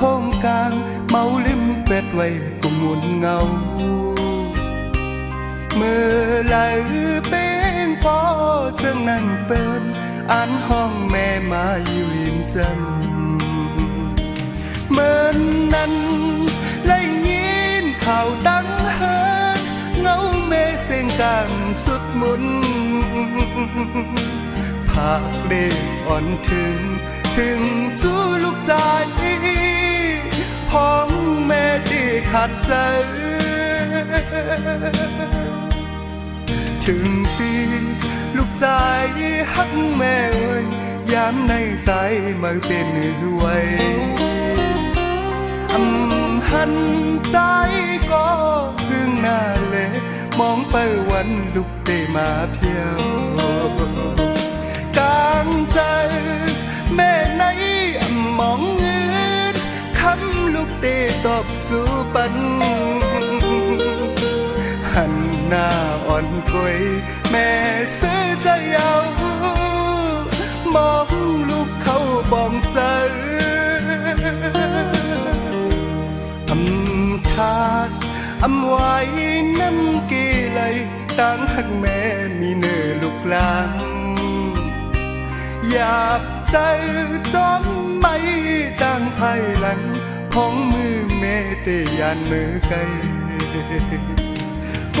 เงินจอมโคงกลางเมาลืมเป็ดไว้กุมมุนเงาเมื่อไหลเป็นพอจังนั่งเปินอ่ ของถึงจูลูกใจพ้องแม่ที่ขัดใจ ถึงปีลูกใจหักแม่เอ้ยยามในใจมาเป็นไว้อำหันใจก็พึ่งหน้าเลย มองไปวันลูกได้มาเพียวกลางใจาบองเสือำทาดอำไว้น้ำกีไหลตั้งหักแม่มีเนื้อลูกหลานหยาบใจจอมไม่ตั้งภายหลังของมือเมเตยานมือไกลโก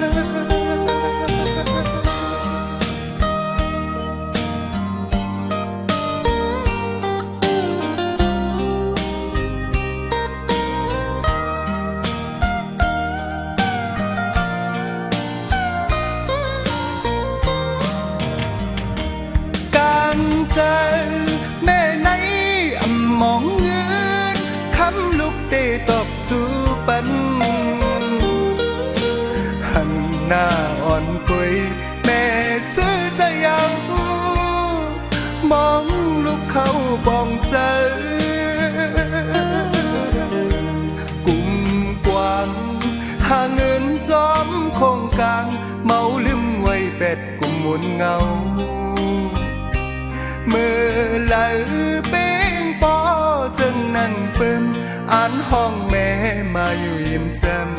เขาบองใจกุมกวางหาเงินจอมโคงกลางเมาลืมไว้เป็ดกุมมุนเงา เมื่อไหลเป้งปอจึงนั่งเปิ้นอ่านห้องแม่มาอยู่ยิ้มแจ่ม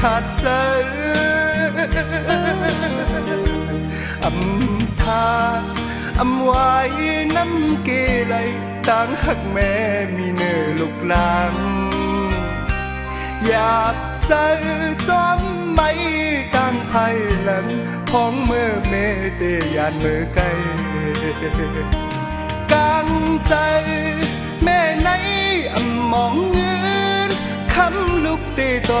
ขาดใจอำทาอำไว้น้ำเกไหลต่างหักแม่มีเนื้อลูกหลางอยากใจจอมไม่ตั้งภายหลังของเมื่อเมเตยานเมื่อไกลกลางใจ แม่ในอำมองเงินคำลูกเตตอ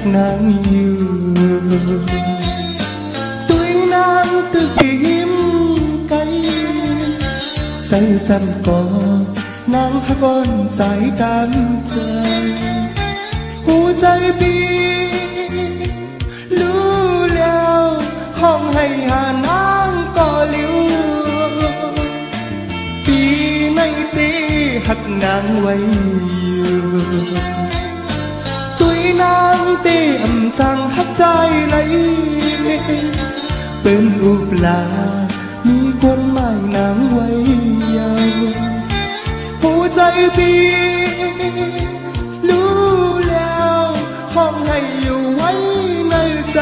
ลักหักนางอยู่ตุยนางตึกหิมไกลใจสั่นก่อนางหักก้อ นางให้หานางก็ลิ้วปีในตีหักนางไว้อยู่ตุยนางเตียมจังหักใจไหลเป็นอุปลา มีคนหมายนางไว้ยาวหัวใจปีรู้แล้วห้องให้อยู่ไว้ในใจ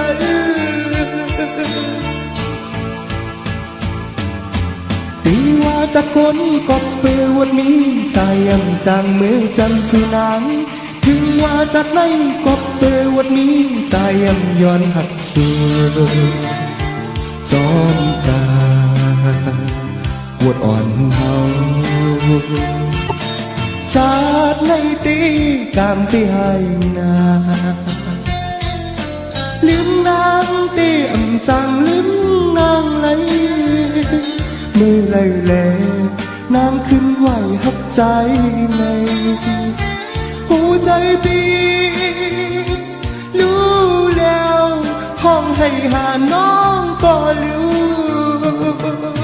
ตีว่าจะคนกบเปอวันนี้ใจยำจังเมื่อจันสุนาง ถึงว่าจากไหนกบเปอวันนี้ใจยำย้อนหักสูจอมกาปวดอ่อนเฮาชาติในตีกามตีให้นาลืมนางเตียมจังลืมนางไหลเมื่อไหลแลนางขึ้นไหวหักใจใน หัวใจปีรู้แล้วห้องให้หาน้องก็รู้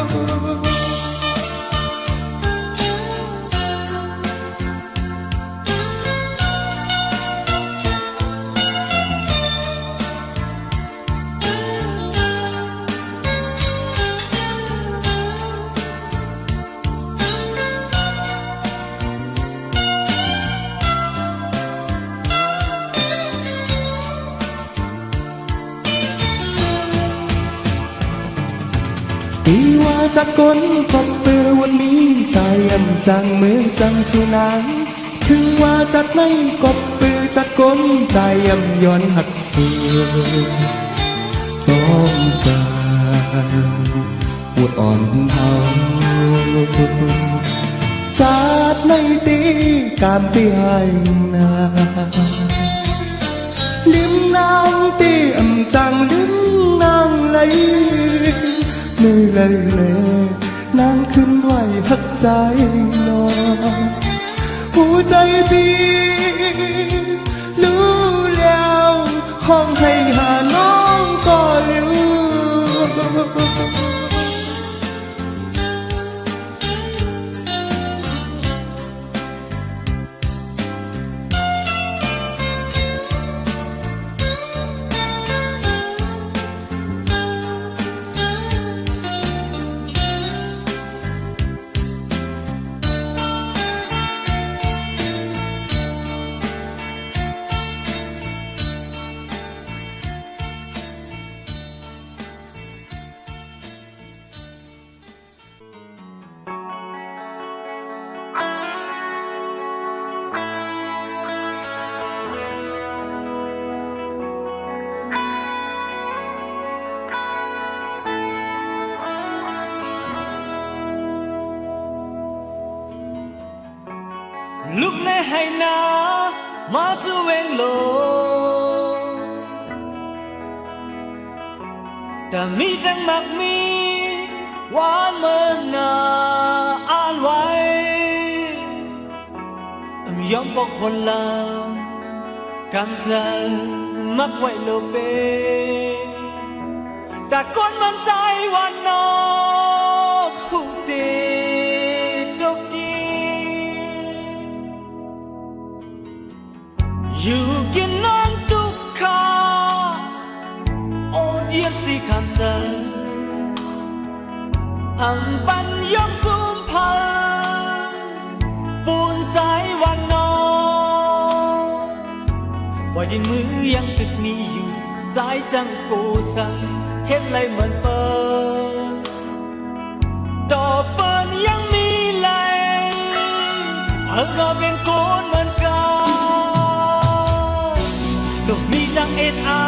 ตีว่าจากคนพบเปอวันนี้ใจยำจังมือจังสุนางถึงว่าจากไหนกบปือจากคนใจยำย้อนหักเสือจอมการปวดอ่อนเฮาจากในตีการตีให้นาลิมนางเตียมจังลิมนางไหล เมื่อไหลเลนางขึ้นไหวหักใจนอนหัวใจบีรู้แล้วห้องให้หาน้องก็เร็ว lúc này hay na mà chú ven lô ta mi trăng mặc mi quá mơ na an vai em yom có khôn la cam chân mắc quay lô bê ta con mang trái วัน ว่าดินมือยังตึกนี้อยู่ใจจังโกสังเฮ็ดไรเหมือนเปิดต่อเปิดยังมีไหลเพิ่งก็เป็นโกนเหมือนกันลูกมีดังเอ็ดอา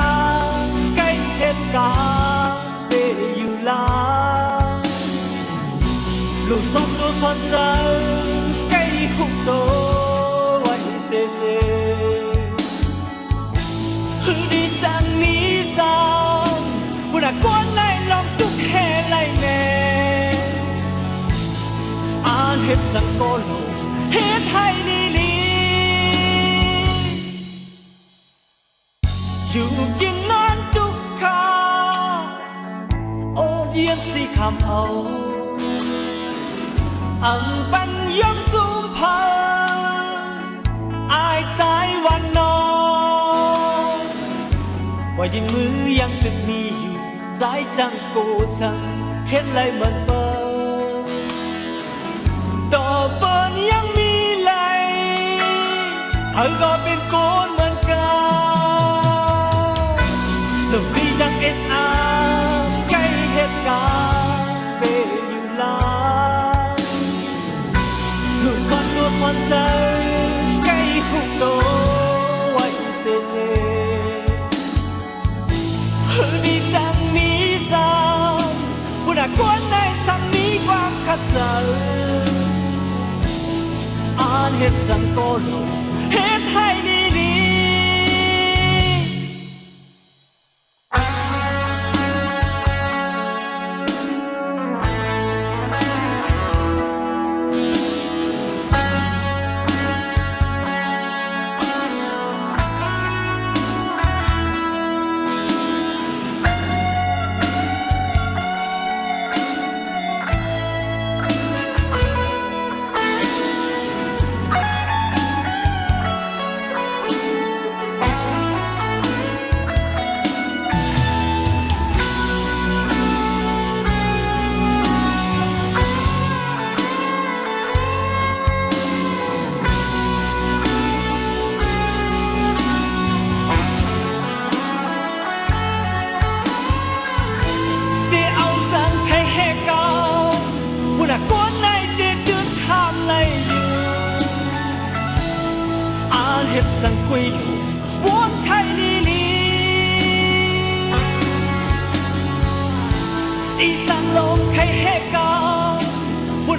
ใกล้เหตุการณ์เตอยู่ลาลูกสอนตัวสอนใจใกล้หุบโตไว้เซ เฮ็ดสังโกโลเฮ็ดให้ลีลีอยู่กินนอนทุกคาโอเยียงสีคำเอาอังปันยอมสูงพาอายใจวันนอนว่าดินมือยังตึกมีอยู่ใจจังโกสังเห็นไรมันเปิ เฮาก็เป็นโกนเหมือนกันหนุ่มดีดังเอ็นอาใกล้เหตุการณ์เป็นอยู่ลายลูกฟันลูกฟันใจใกล้หุบโตไว้เสียเสียดีจังมีสามผู้นักกวนในสังมีความขัดใจอ่านเหตุสังโกโล เหตุ